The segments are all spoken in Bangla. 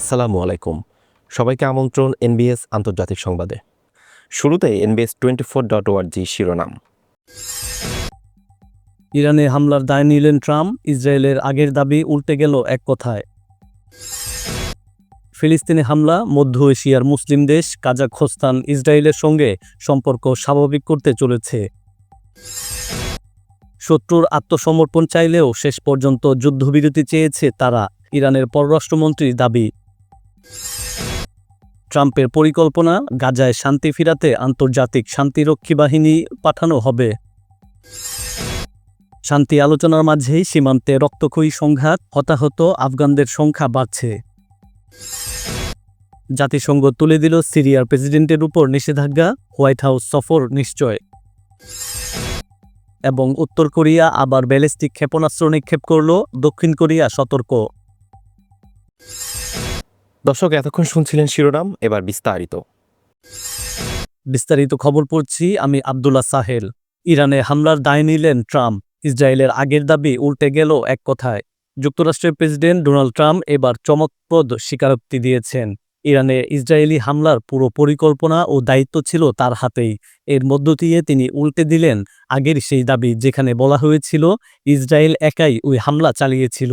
আসসালামু আলাইকুম। সবাইকে আমন্ত্রণ এনবিএস আন্তর্জাতিক সংবাদে। শুরুতে এনবিএস টোয়েন্টি ফোর ডট ওয়ার্জি শিরোনাম। ইরানে হামলার দায় নিলেন ট্রাম্প, ইসরায়েলের আগের দাবি উল্টে গেল এক কথায়। ফিলিস্তিনে হামলা, মধ্য এশিয়ার মুসলিম দেশ কাজাখস্তান ইসরায়েলের সঙ্গে সম্পর্ক স্বাভাবিক করতে চলেছে। শত্রুর আত্মসমর্পণ চাইলেও শেষ পর্যন্ত যুদ্ধবিরতি চেয়েছে তারা, ইরানের পররাষ্ট্রমন্ত্রীর দাবি। ট্রাম্পের পরিকল্পনা, গাজায় শান্তি ফিরাতে আন্তর্জাতিক শান্তিরক্ষী বাহিনী পাঠানো হবে। শান্তি আলোচনার মাঝেই সীমান্তে রক্তক্ষয়ী সংঘাত, হতাহত আফগানদের সংখ্যা বাড়ছে। জাতিসংঘ তুলে দিল সিরিয়ার প্রেসিডেন্টের উপর নিষেধাজ্ঞা, হোয়াইট হাউস সফর নিশ্চয়। এবং উত্তর কোরিয়া আবার ব্যালিস্টিক ক্ষেপণাস্ত্র নিক্ষেপ করল, দক্ষিণ কোরিয়া সতর্ক। দর্শক, এতক্ষণ শুনছিলেন শিরোনাম, এবার বিস্তারিত। বিস্তারিত খবর পড়ছি, আমি আবদুল্লাহ সাহেল। ইরানে হামলার দায় নিলেন ট্রাম্প। ইসরায়েলের আগের দাবি উল্টে গেল এক কথায়। যুক্তরাষ্ট্রের প্রেসিডেন্ট ডোনাল্ড ট্রাম্প এবার চমকপ্রদ স্বীকারোক্তি দিয়েছেন। ইরানে ইসরায়েলি হামলার পুরো পরিকল্পনা ও দায়িত্ব ছিল তার হাতেই। এর মধ্য দিয়ে তিনি উল্টে দিলেন আগের সেই দাবি যেখানে বলা হয়েছিল, ইসরায়েল একাই ওই হামলা চালিয়েছিল।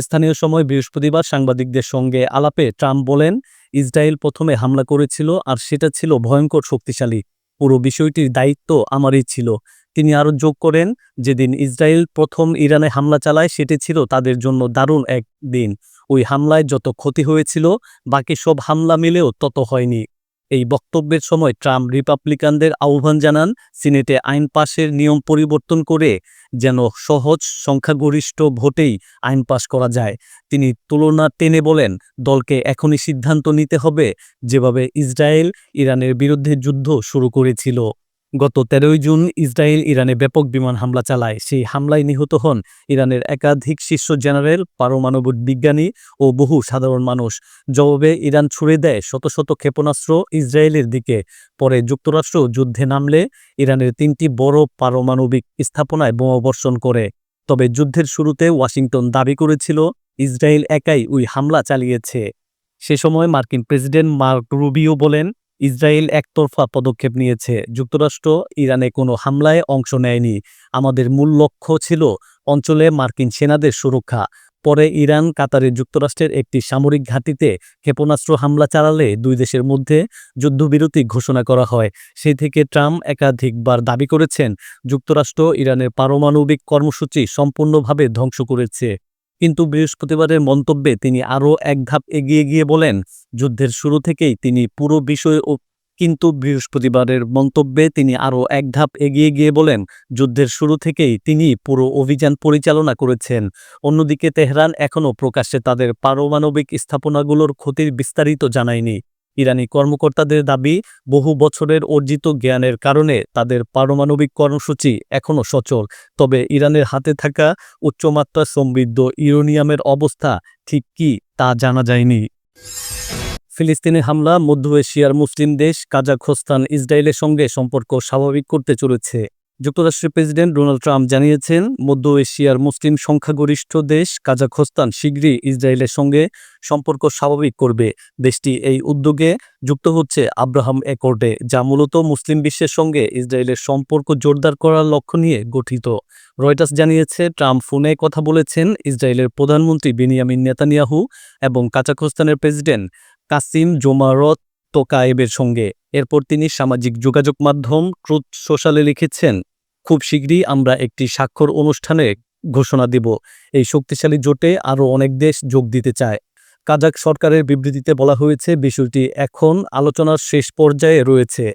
স্থানীয় সময় বৃহস্পতিবার সাংবাদিকদের সঙ্গে আলাপে ট্রাম্প বলেন, ইসরায়েল প্রথমে হামলা করেছিল আর সেটা ছিল ভয়ঙ্কর শক্তিশালী। পুরো বিষয়টির দায়িত্ব আমারই ছিল। তিনি আরও যোগ করেন, যেদিন ইসরায়েল প্রথম ইরানে হামলা চালায় সেটি ছিল তাদের জন্য দারুণ এক দিন ওই হামলায় যত ক্ষতি হয়েছিল, বাকি সব হামলা মিলেও তত হয়নি। এই বক্তব্যের সময় ট্রাম্প রিপাবলিকানদের আহ্বান জানান, সিনেটে আইন পাশের নিয়ম পরিবর্তন করে যেন সহজ সংখ্যাগরিষ্ঠ ভোটেই আইন পাশ করা যায়। তিনি তুলনা টেনে বলেন, দলকে এখনই সিদ্ধান্ত নিতে হবে, যেভাবে ইসরায়েল ইরানের বিরুদ্ধে যুদ্ধ শুরু করেছিল। গত তেরোই জুন ইসরায়েল ইরানে ব্যাপক বিমান হামলা চালায়। সেই হামলায় নিহত হন ইরানের একাধিক শীর্ষ জেনারেল, পারমাণবিক বিজ্ঞানী ও বহু সাধারণ মানুষ। জবাবে, ইরান ছুড়ে দেয় শত শত ক্ষেপণাস্ত্র ইসরায়েলের দিকে। পরে যুক্তরাষ্ট্র যুদ্ধে নামলে ইরানের তিনটি বড় পারমাণবিক স্থাপনায় বোমাবর্ষণ করে। তবে যুদ্ধের শুরুতে ওয়াশিংটন দাবি করেছিল, ইসরায়েল একাই ওই হামলা চালিয়েছে। সে সময় মার্কিন প্রেসিডেন্ট মার্ক রুবিও বলেন ইসরায়েল একতরফা পদক্ষেপ নিয়েছে। যুক্তরাষ্ট্র ইরানে কোনো হামলায় অংশ নেয়নি। আমাদের মূল লক্ষ্য ছিল অঞ্চলে মার্কিন সেনাদের সুরক্ষা। পরে ইরান কাতারে যুক্তরাষ্ট্রের একটি সামরিক ঘাঁটিতে ক্ষেপণাস্ত্র হামলা চালালে দুই দেশের মধ্যে যুদ্ধবিরতি ঘোষণা করা হয়। সেই থেকে ট্রাম্প একাধিকবার দাবি করেছেন, যুক্তরাষ্ট্র ইরানের পারমাণবিক কর্মসূচি সম্পূর্ণভাবে ধ্বংস করেছে। কিন্তু বৃহস্পতিবারের মন্তব্যে তিনি আরও এক ধাপ এগিয়ে গিয়ে বলেন, যুদ্ধের শুরু থেকেই তিনি পুরো বিষয় কিন্তু বৃহস্পতিবারের মন্তব্যে তিনি আরও এক ধাপ এগিয়ে গিয়ে বলেন, যুদ্ধের শুরু থেকেই তিনি পুরো অভিযান পরিচালনা করেছেন। অন্যদিকে তেহরান এখনও প্রকাশ্যে তাদের পারমাণবিক স্থাপনাগুলোর ক্ষতির বিস্তারিত জানায়নি। ইরানি কর্মকর্তাদের দাবি, বহু বছরের অর্জিত জ্ঞানের কারণে তাদের পারমাণবিক কর্মসূচি এখনও সচল। তবে ইরানের হাতে থাকা উচ্চমাত্রা সমৃদ্ধ ইউরেনিয়ামের অবস্থা ঠিক কি তা জানা যায়নি। ফিলিস্তিনে হামলা, মধ্য এশিয়ার মুসলিম দেশ কাজাখস্তান ইসরায়েলের সঙ্গে সম্পর্ক স্বাভাবিক করতে চলেছে। যুক্তরাষ্ট্রের প্রেসিডেন্ট ডোনাল্ড ট্রাম্প জানিয়েছেন, মধ্য এশিয়ার মুসলিম সংখ্যাগরিষ্ঠ দেশ কাজাখস্তান শীঘ্রই ইসরায়েলের সঙ্গে সম্পর্ক স্বাভাবিক করবে। দেশটি এই উদ্যোগে যুক্ত হচ্ছে আব্রাহাম একর্ডে, যা মূলত মুসলিম বিশ্বের সঙ্গে ইসরায়েলের সম্পর্ক জোরদার করার লক্ষ্য নিয়ে গঠিত। রয়টার্স জানিয়েছে, ট্রাম্প ফোনে কথা বলেছেন ইসরায়েলের প্রধানমন্ত্রী বেনিয়ামিন নেতানিয়াহু এবং কাজাখস্তানের প্রেসিডেন্ট কাসিম জোমারত তোকায়েবের সঙ্গে। এরপর তিনি সামাজিক যোগাযোগ মাধ্যম, ট্রুথ সোশ্যালে লিখেছেন খুব শীঘ্রই আমরা একটি স্বাক্ষর অনুষ্ঠানে ঘোষণা দিব। এই শক্তিশালী জোটে আরও অনেক দেশ যোগ দিতে চায়। কাজাক সরকারের বিবৃতিতে বলা হয়েছে, বিষয়টি এখন আলোচনার শেষ পর্যায়ে রয়েছে।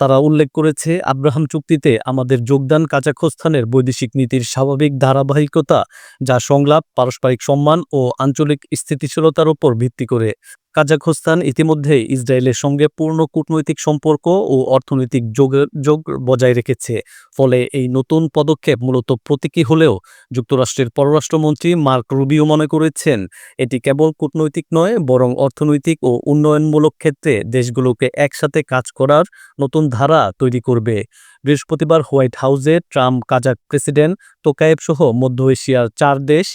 তারা উল্লেখ করেছে, আব্রাহাম চুক্তিতে আমাদের যোগদান কাজাখস্তানের বৈদেশিক নীতির স্বাভাবিক ধারাবাহিকতা, যা সংলাপ, পারস্পরিক সম্মান ও আঞ্চলিক স্থিতিশীলতার উপর ভিত্তি করে। কাজাখস্তান ইতিমধ্যে ইসরায়েলের সঙ্গে পূর্ণ কূটনৈতিক সম্পর্ক ও অর্থনৈতিক যোগাযোগ বজায় রেখেছে। ফলে এই নতুন পদক্ষেপ মূলত প্রতীকী হলেও যুক্তরাষ্ট্রের পররাষ্ট্রমন্ত্রী মার্ক রুবিও মনে করেছেন, এটি কেবল কূটনৈতিক নয়, বরং অর্থনৈতিক ও উন্নয়নমূলক ক্ষেত্রে দেশগুলোকে একসাথে কাজ করার নতুন ধারা তৈরি করবে। বৃহস্পতিবার হোয়াইট হাউসে ট্রাম্প কাজাক প্রেসিডেন্ট তোকায়েব সহ মধ্য এশিয়ার চার দেশ,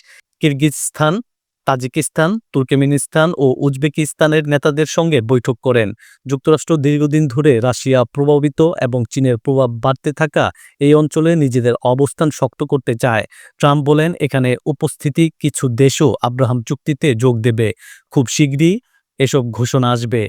কিরগিজস্তান তাজিকিস্তান, তুর্কমেনিস্তান ও উজবেকিস্তানের নেতাদের সঙ্গে বৈঠক করেন। যুক্তরাষ্ট্র দীর্ঘদিন ধরে রাশিয়া প্রভাবিত এবং চীনের প্রভাব বাড়তে থাকা এই অঞ্চলে নিজেদের অবস্থান শক্ত করতে চায়। ট্রাম্প বলেন, এখানে উপস্থিতি কিছু দেশও আব্রাহাম চুক্তিতে যোগ দেবে। খুব শীঘ্রই এসব ঘোষণা আসবে।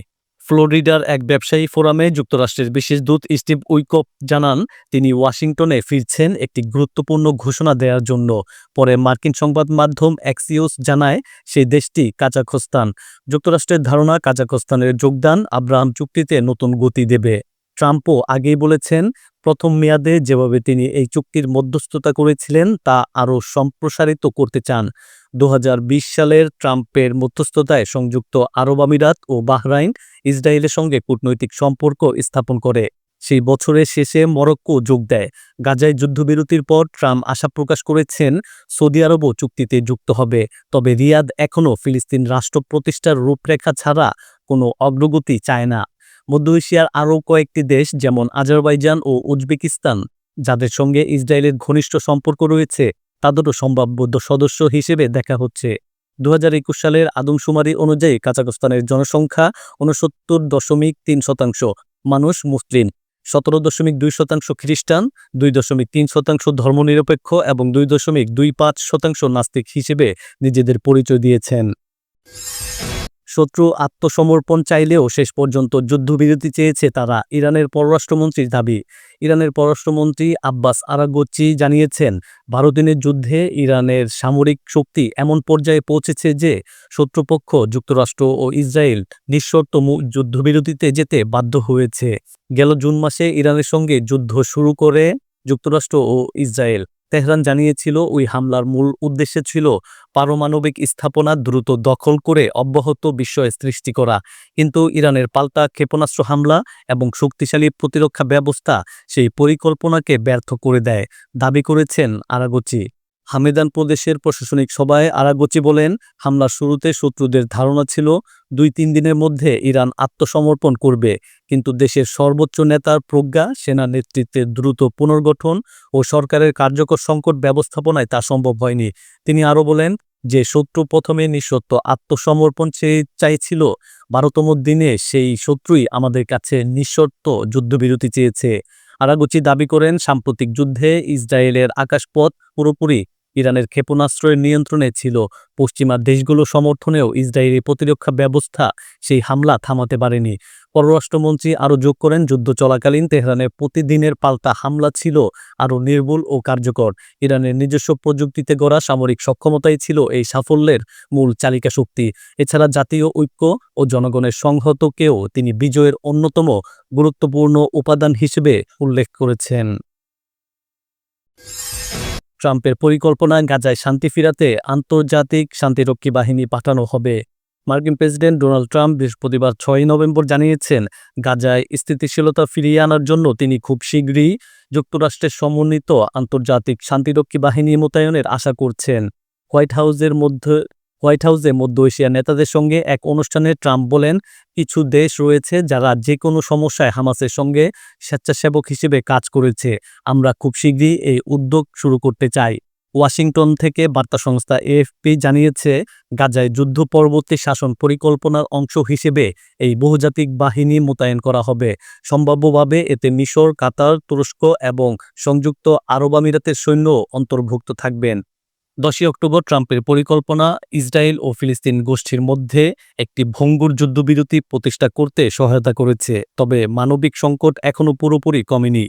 ফ্লোরিডার এক ব্যবসায়ী ফোরামে যুক্তরাষ্ট্রের বিশেষ দূত স্টিভ উইকপ জানান, তিনি ওয়াশিংটনে ফিরছেন একটি গুরুত্বপূর্ণ ঘোষণা দেওয়ার জন্য। পরে মার্কিন সংবাদ মাধ্যম অ্যাক্সিওস জানায় সেই দেশটি কাজাখস্তান। যুক্তরাষ্ট্রের ধারণা, কাজাখস্তানের যোগদান আব্রাহাম চুক্তিতে নতুন গতি দেবে। ট্রাম্পও আগেই বলেছেন, প্রথম মেয়াদে যেভাবে তিনি এই চুক্তির মধ্যস্থতা করেছিলেন, তা আরও সম্প্রসারিত করতে চান। দু হাজার বিশ সালের ট্রাম্পের মধ্যস্থতায় সংযুক্ত আরব আমিরাত ও বাহরাইন ইসরায়েলের সঙ্গে কূটনৈতিক সম্পর্ক স্থাপন করে। সেই বছরের শেষে মরক্কো যোগ দেয়। গাজায় যুদ্ধবিরতির পর ট্রাম্প আশা প্রকাশ করেছেন, সৌদি আরবও চুক্তিতে যুক্ত হবে। তবে রিয়াদ এখনও ফিলিস্তিন রাষ্ট্র প্রতিষ্ঠার রূপরেখা ছাড়া কোনো অগ্রগতি চায় না। মধ্য এশিয়ার আরও কয়েকটি দেশ যেমন আজারবাইজান ও উজবেকিস্তান, যাদের সঙ্গে ইসরায়েলের ঘনিষ্ঠ সম্পর্ক রয়েছে তাদেরও সম্ভাব্য সদস্য হিসেবে দেখা হচ্ছে। দু হাজার একুশ সালের আদমশুমারি অনুযায়ী কাজাকস্তানের জনসংখ্যা উনসত্তর দশমিক তিন শতাংশ, মানুষ মুসলিম। সতেরো দশমিক দুই শতাংশ খ্রিস্টান, দুই দশমিক তিন শতাংশ ধর্মনিরপেক্ষ এবং দুই দশমিক দুই পাঁচ শতাংশ নাস্তিক হিসেবে নিজেদের পরিচয় দিয়েছেন। শত্রু আত্মসমর্পণ চাইলেও শেষ পর্যন্ত যুদ্ধবিরতি চেয়েছে তারা, ইরানের পররাষ্ট্রমন্ত্রীর দাবি। ইরানের পররাষ্ট্রমন্ত্রী আব্বাস আরাগোচি জানিয়েছেন বারো যুদ্ধে ইরানের সামরিক শক্তি এমন পর্যায়ে পৌঁছেছে যে শত্রুপক্ষ, যুক্তরাষ্ট্র ও ইসরায়েল নিঃশর্ত যুদ্ধবিরতিতে যেতে বাধ্য হয়েছে। গেল জুন মাসে ইরানের সঙ্গে যুদ্ধ শুরু করে যুক্তরাষ্ট্র ও ইসরায়েল। তেহরান জানিয়েছিল, ওই হামলার মূল উদ্দেশ্য ছিল পারমাণবিক স্থাপনা দ্রুত দখল করে অব্যাহত বিস্ময় সৃষ্টি করা। কিন্তু ইরানের পাল্টা ক্ষেপণাস্ত্র হামলা এবং শক্তিশালী প্রতিরক্ষা ব্যবস্থা সেই পরিকল্পনাকে ব্যর্থ করে দেয়, দাবি করেছেন আরাগোচি। হামেদান প্রদেশের প্রশাসনিক সভায় আরাগোচি বলেন, হামলার শুরুতে শত্রুদের ধারণা ছিল দুই তিন দিনের মধ্যে ইরান আত্মসমর্পণ করবে, কিন্তু দেশের সর্বোচ্চ নেতার প্রজ্ঞা, সেনা নেতৃত্বের দ্রুত পুনর্গঠন ও সরকারের কার্যকর সংকট ব্যবস্থাপনায় তা সম্ভব হয়নি। তিনি আরও বলেন, যে শত্রু প্রথমে নিঃসত্ব আত্মসমর্পণ চাইছিল, বারোতম দিনে সেই শত্রুই আমাদের কাছে নিঃশর্ত যুদ্ধবিরতি চেয়েছে। আরাগুচি দাবি করেন, সাম্প্রতিক যুদ্ধে ইসরায়েলের আকাশপথ পুরোপুরি ইরানের ক্ষেপণাস্ত্রের নিয়ন্ত্রণে ছিল পশ্চিমা দেশগুলো সমর্থনেও ইসরায়েলি প্রতিরক্ষা ব্যবস্থা সেই হামলা থামাতে পারেনি। পররাষ্ট্রমন্ত্রী আরও যোগ করেন, যুদ্ধ চলাকালীন তেহরানের প্রতিদিনের পাল্টা হামলা ছিল আরও নির্ভুল ও কার্যকর। ইরানের নিজস্ব প্রযুক্তিতে গড়া সামরিক সক্ষমতাই ছিল এই সাফল্যের মূল চালিকা শক্তি। এছাড়া জাতীয় ঐক্য ও জনগণের সংহতকেও তিনি বিজয়ের অন্যতম গুরুত্বপূর্ণ উপাদান হিসেবে উল্লেখ করেছেন। ট্রাম্পের পরিকল্পনায় গাজায় শান্তি ফিরাতে আন্তর্জাতিক শান্তিরক্ষী বাহিনী পাঠানো হবে। মার্কিন প্রেসিডেন্ট ডোনাল্ড ট্রাম্প বৃহস্পতিবার ছয় নভেম্বর জানিয়েছেন, গাজায় স্থিতিশীলতা ফিরিয়ে আনার জন্য তিনি খুব শীঘ্রই যুক্তরাষ্ট্রের সমন্বিত আন্তর্জাতিক শান্তিরক্ষী বাহিনী মোতায়েনের আশা করছেন। হোয়াইট হাউসের মধ্যে হোয়াইট হাউসে মধ্য এশিয়া নেতাদের সঙ্গে এক অনুষ্ঠানে ট্রাম্প বলেন, কিছু দেশ রয়েছে যারা যে কোনো সমস্যায় হামাসের সঙ্গে স্বেচ্ছাসেবক হিসেবে কাজ করেছে। আমরা খুব শীঘ্রই এই উদ্যোগ শুরু করতে চাই। ওয়াশিংটন থেকে বার্তা সংস্থা এএফপি জানিয়েছে, গাজায় যুদ্ধ পরবর্তী শাসন পরিকল্পনার অংশ হিসেবে এই বহুজাতিক বাহিনী মোতায়েন করা হবে। সম্ভাব্যভাবে এতে মিশর, কাতার, তুরস্ক এবং সংযুক্ত আরব আমিরাতের সৈন্য অন্তর্ভুক্ত থাকবেন। দশই অক্টোবর ট্রাম্পের পরিকল্পনা, ইসরায়েল ও ফিলিস্তিন গোষ্ঠীর মধ্যে একটি ভঙ্গুর যুদ্ধবিরতি প্রতিষ্ঠা করতে সহায়তা করেছে। তবে মানবিক সংকট এখনও পুরোপুরি কমেনি।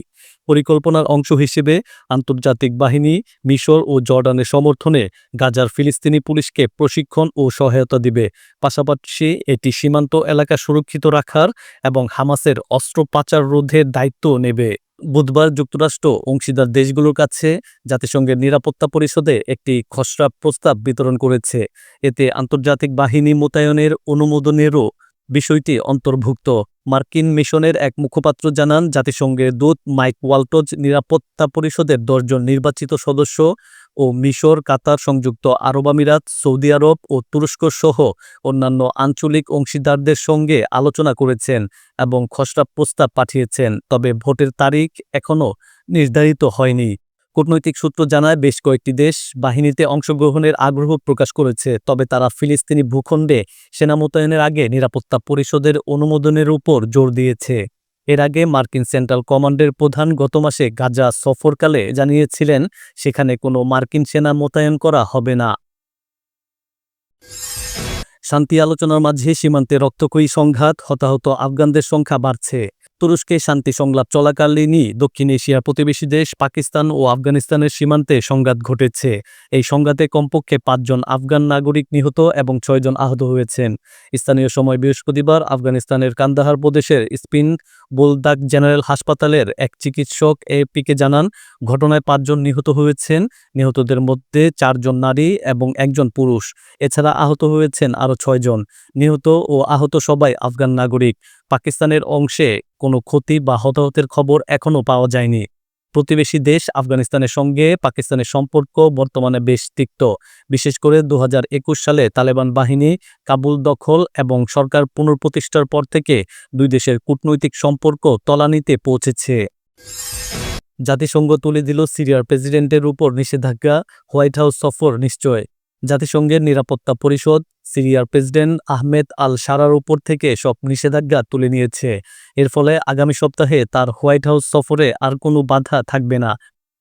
পরিকল্পনার অংশ হিসেবে আন্তর্জাতিক বাহিনী, মিশর ও জর্ডানের সমর্থনে গাজার ফিলিস্তিনি পুলিশকে প্রশিক্ষণ ও সহায়তা দিবে। পাশাপাশি এটি সীমান্ত এলাকা সুরক্ষিত রাখার এবং হামাসের অস্ত্র পাচার রোধের দায়িত্ব নেবে। বুধবার যুক্তরাষ্ট্র অংশীদার দেশগুলোর কাছে জাতিসংঘের নিরাপত্তা পরিষদে একটি খসড়া প্রস্তাব বিতরণ করেছে। এতে আন্তর্জাতিক বাহিনী মোতায়েনের অনুমোদনেরও বিষয়টি অন্তর্ভুক্ত। মার্কিন মিশনের এক মুখপাত্র জানান, জাতিসংঘের দূত মাইক ওয়ালটজ নিরাপত্তা পরিষদের দশজন নির্বাচিত সদস্য ও মিশর, কাতার, সংযুক্ত আরব আমিরাত, সৌদি আরব ও তুরস্ক সহ অন্যান্য আঞ্চলিক অংশীদারদের সঙ্গে আলোচনা করেছেন এবং খসড়া প্রস্তাব পাঠিয়েছেন, তবে ভোটের তারিখ এখনও নির্ধারিত হয়নি। কূটনৈতিক সূত্র জানায়, বেশ কয়েকটি দেশ বাহিনীতে অংশগ্রহণের আগ্রহ প্রকাশ করেছে, তবে তারা ফিলিস্তিনি ভূখণ্ডে সেনা মোতায়েনের আগে নিরাপত্তা পরিষদের অনুমোদনের উপর জোর দিয়েছে। এর আগে মার্কিন সেন্ট্রাল কমান্ডের প্রধান গত মাসে গাজা সফরকালে জানিয়েছিলেন, সেখানে কোনো মার্কিন সেনা মোতায়েন করা হবে না। শান্তি আলোচনার মাঝে সীমান্তে রক্তক্ষয়ী সংঘাত, হতাহত আফগানদের সংখ্যা বাড়ছে। তুরস্কে শান্তি সংলাপ চলাকালীনই দক্ষিণ এশিয়ার প্রতিবেশী দেশ পাকিস্তান ও আফগানিস্তানের সীমান্তে সংঘাত ঘটেছে। এই সংঘাতে কমপক্ষে পাঁচজন আফগান নাগরিক নিহত এবং ছয়জন আহত হয়েছেন। স্থানীয় সময় বৃহস্পতিবার আফগানিস্তানের কান্দাহার প্রদেশের স্পিন বোলদাক জেনারেল হাসপাতালের এক চিকিৎসক এপিকে জানান, ঘটনায় পাঁচজন নিহত হয়েছেন। নিহতদের মধ্যে চারজন নারী এবং একজন পুরুষ। এছাড়া আহত হয়েছেন আরও ছয়জন নিহত ও আহত সবাই আফগান নাগরিক। পাকিস্তানের অংশে কোনো ক্ষতি বা হতাহতের খবর এখনও পাওয়া যায়নি। প্রতিবেশী দেশ আফগানিস্তানের সঙ্গে পাকিস্তানের সম্পর্ক বর্তমানে বেশ তিক্ত। বিশেষ করে দু হাজার একুশ সালে তালেবান বাহিনী কাবুল দখল এবং সরকার পুনঃপ্রতিষ্ঠার পর থেকে দুই দেশের কূটনৈতিক সম্পর্ক তলানিতে পৌঁছেছে। জাতিসংঘ তুলে দিল সিরিয়ার প্রেসিডেন্টের উপর নিষেধাজ্ঞা, হোয়াইট হাউস সফর নিশ্চয়। জাতিসংঘের নিরাপত্তা পরিষদ সিরিয়ার প্রেসিডেন্ট আহমেদ আল সারার উপর থেকে সব নিষেধাজ্ঞা তুলে নিয়েছে। এর ফলে আগামী সপ্তাহে তার হোয়াইট হাউস সফরে আর কোনো বাধা থাকবে না।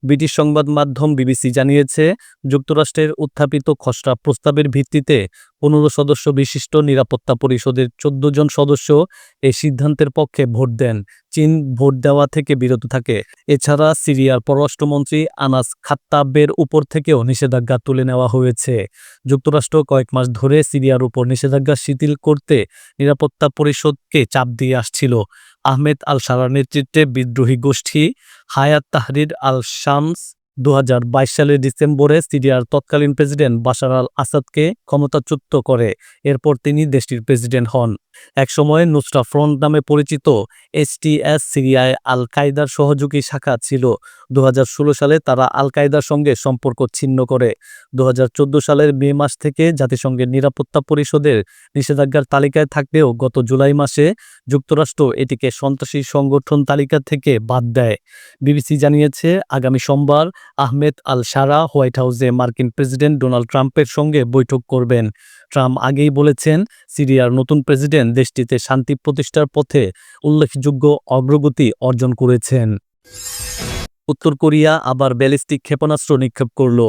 ব্রিটিশ সংবাদ মাধ্যম বিবিসি জানিয়েছে, যুক্তরাষ্ট্রের উত্থাপিত খসড়া প্রস্তাবের ভিত্তিতে পনেরো সদস্য বিশিষ্ট নিরাপত্তা পরিষদের চোদ্দ জন সদস্য এই সিদ্ধান্তের পক্ষে ভোট দেন। চীন ভোট দেওয়া থেকে বিরত থাকে। এছাড়া সিরিয়ার পররাষ্ট্রমন্ত্রী আনাস খাত্তাবের উপর থেকেও নিষেধাজ্ঞা তুলে নেওয়া হয়েছে। যুক্তরাষ্ট্র কয়েক মাস ধরে সিরিয়ার উপর নিষেধাজ্ঞা শিথিল করতে নিরাপত্তা পরিষদকে চাপ দিয়ে আসছিল। আহমেদ আল সারার নেতৃত্বে বিদ্রোহী গোষ্ঠী হায়াত তাহরির আল শামস দু হাজার বাইশ সালের ডিসেম্বরে সিরিয়ার তৎকালীন প্রেসিডেন্ট বাশার আল আসাদকে ক্ষমতাচ্যুত করে। এরপর তিনি দেশটির প্রেসিডেন্ট হন। একসময় নুসরা ফ্রন্ট নামে পরিচিত এসটিএস সিরিয়ায় আল কায়দার সহযোগী শাখা ছিল। দুহাজার ষোলো সালে তারা আল কায়দার সঙ্গে সম্পর্ক ছিন্ন করে। দু হাজার চোদ্দ সালের মে মাস থেকে জাতিসংঘের নিরাপত্তা পরিষদের নিষেধাজ্ঞার তালিকায় থাকলেও গত জুলাই মাসে যুক্তরাষ্ট্র এটিকে সন্ত্রাসী সংগঠন তালিকা থেকে বাদ দেয়। বিবিসি জানিয়েছে, আগামী সোমবার আহমেদ আল সারা হোয়াইট হাউসে মার্কিন প্রেসিডেন্ট ডোনাল্ড ট্রাম্পের সঙ্গে বৈঠক করবেন। ট্রাম্প আগেই বলেছেন, সিরিয়ার নতুন প্রেসিডেন্ট দেশটিতে শান্তি প্রতিষ্ঠার পথে উল্লেখযোগ্য অগ্রগতি অর্জন করেছেন। উত্তর কোরিয়া আবার ব্যালিস্টিক ক্ষেপণাস্ত্র নিক্ষেপ করল।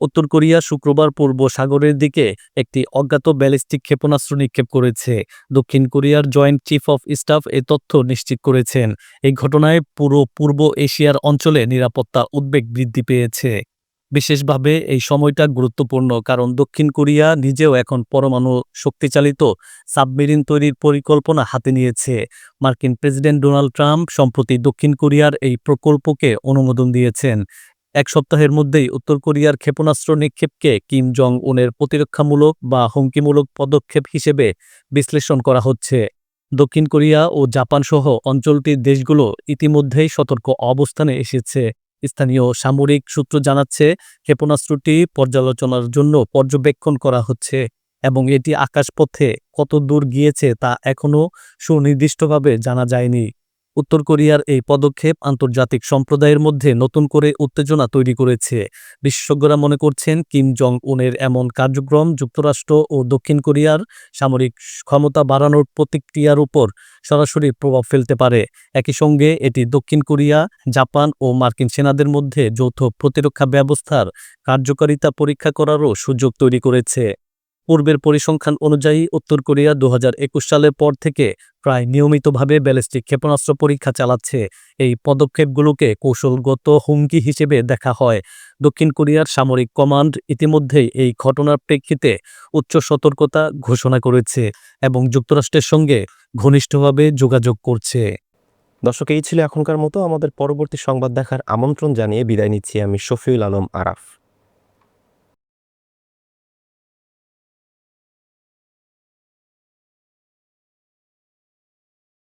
উত্তর কোরিয়া শুক্রবার পূর্ব সাগরের দিকে একটি অজ্ঞাত ব্যালিস্টিক ক্ষেপণাস্ত্র নিক্ষেপ করেছে। দক্ষিণ কোরিয়ার জয়েন্ট চিফ অফ স্টাফ এ তথ্য নিশ্চিত করেছেন। এই ঘটনায় পুরো পূর্ব এশিয়ার অঞ্চলে নিরাপত্তা উদ্বেগ বৃদ্ধি পেয়েছে। বিশেষভাবে এই সময়টা গুরুত্বপূর্ণ কারণ দক্ষিণ কোরিয়া নিজেও এখন পরমাণু শক্তিচালিত সাবমেরিন তৈরির পরিকল্পনা হাতে নিয়েছে। মার্কিন প্রেসিডেন্ট ডোনাল্ড ট্রাম্প সম্প্রতি দক্ষিণ কোরিয়ার এই প্রকল্পকে অনুমোদন দিয়েছেন। এক সপ্তাহের মধ্যেই উত্তর কোরিয়ার ক্ষেপণাস্ত্র নিক্ষেপকে কিম জং উনের প্রতিরক্ষামূলক বা হুমকিমূলক পদক্ষেপ হিসেবে বিশ্লেষণ করা হচ্ছে। দক্ষিণ কোরিয়া ও জাপান সহ অঞ্চলটির দেশগুলো ইতিমধ্যেই সতর্ক অবস্থানে এসেছে। স্থানীয় সামরিক সূত্র জানাচ্ছে, ক্ষেপণাস্ত্রটি পর্যালোচনার জন্য পর্যবেক্ষণ করা হচ্ছে এবং এটি আকাশপথে কত দূর গিয়েছে তা এখনও সুনির্দিষ্টভাবে জানা যায়নি। উত্তর কোরিয়ার এই পদক্ষেপ আন্তর্জাতিক সম্প্রদায়ের মধ্যে নতুন করে উত্তেজনা তৈরি করেছে। বিশেষজ্ঞরা মনে করছেন কিম জং উনের এমন কার্যক্রম যুক্তরাষ্ট্র ও দক্ষিণ কোরিয়ার সামরিক ক্ষমতা বাড়ানোর প্রতিক্রিয়ার উপর সরাসরি প্রভাব ফেলতে পারে। একই সঙ্গে এটি দক্ষিণ কোরিয়া, জাপান ও মার্কিন সেনাদের মধ্যে যৌথ প্রতিরক্ষা ব্যবস্থার কার্যকারিতা পরীক্ষা করারও সুযোগ তৈরি করেছে। পূর্বের পরিসংখ্যান অনুযায়ী উত্তর কোরিয়া দু হাজার একুশ সালের পর থেকে প্রায় নিয়মিতভাবে ব্যালিস্টিক ক্ষেপণাস্ত্র পরীক্ষা চালাচ্ছে। এই পদক্ষেপগুলোকে কৌশলগত হুমকি হিসেবে দেখা হয়। দক্ষিণ কোরিয়ার সামরিক কমান্ড ইতিমধ্যেই এই ঘটনার প্রেক্ষিতে উচ্চ সতর্কতা ঘোষণা করেছে এবং যুক্তরাষ্ট্রের সঙ্গে ঘনিষ্ঠভাবে যোগাযোগ করছে। দর্শক, এই ছিল এখনকার মতো। আমাদের পরবর্তী সংবাদ দেখার আমন্ত্রণ জানিয়ে বিদায় নিচ্ছি আমি শফিউল আলম আরাফ।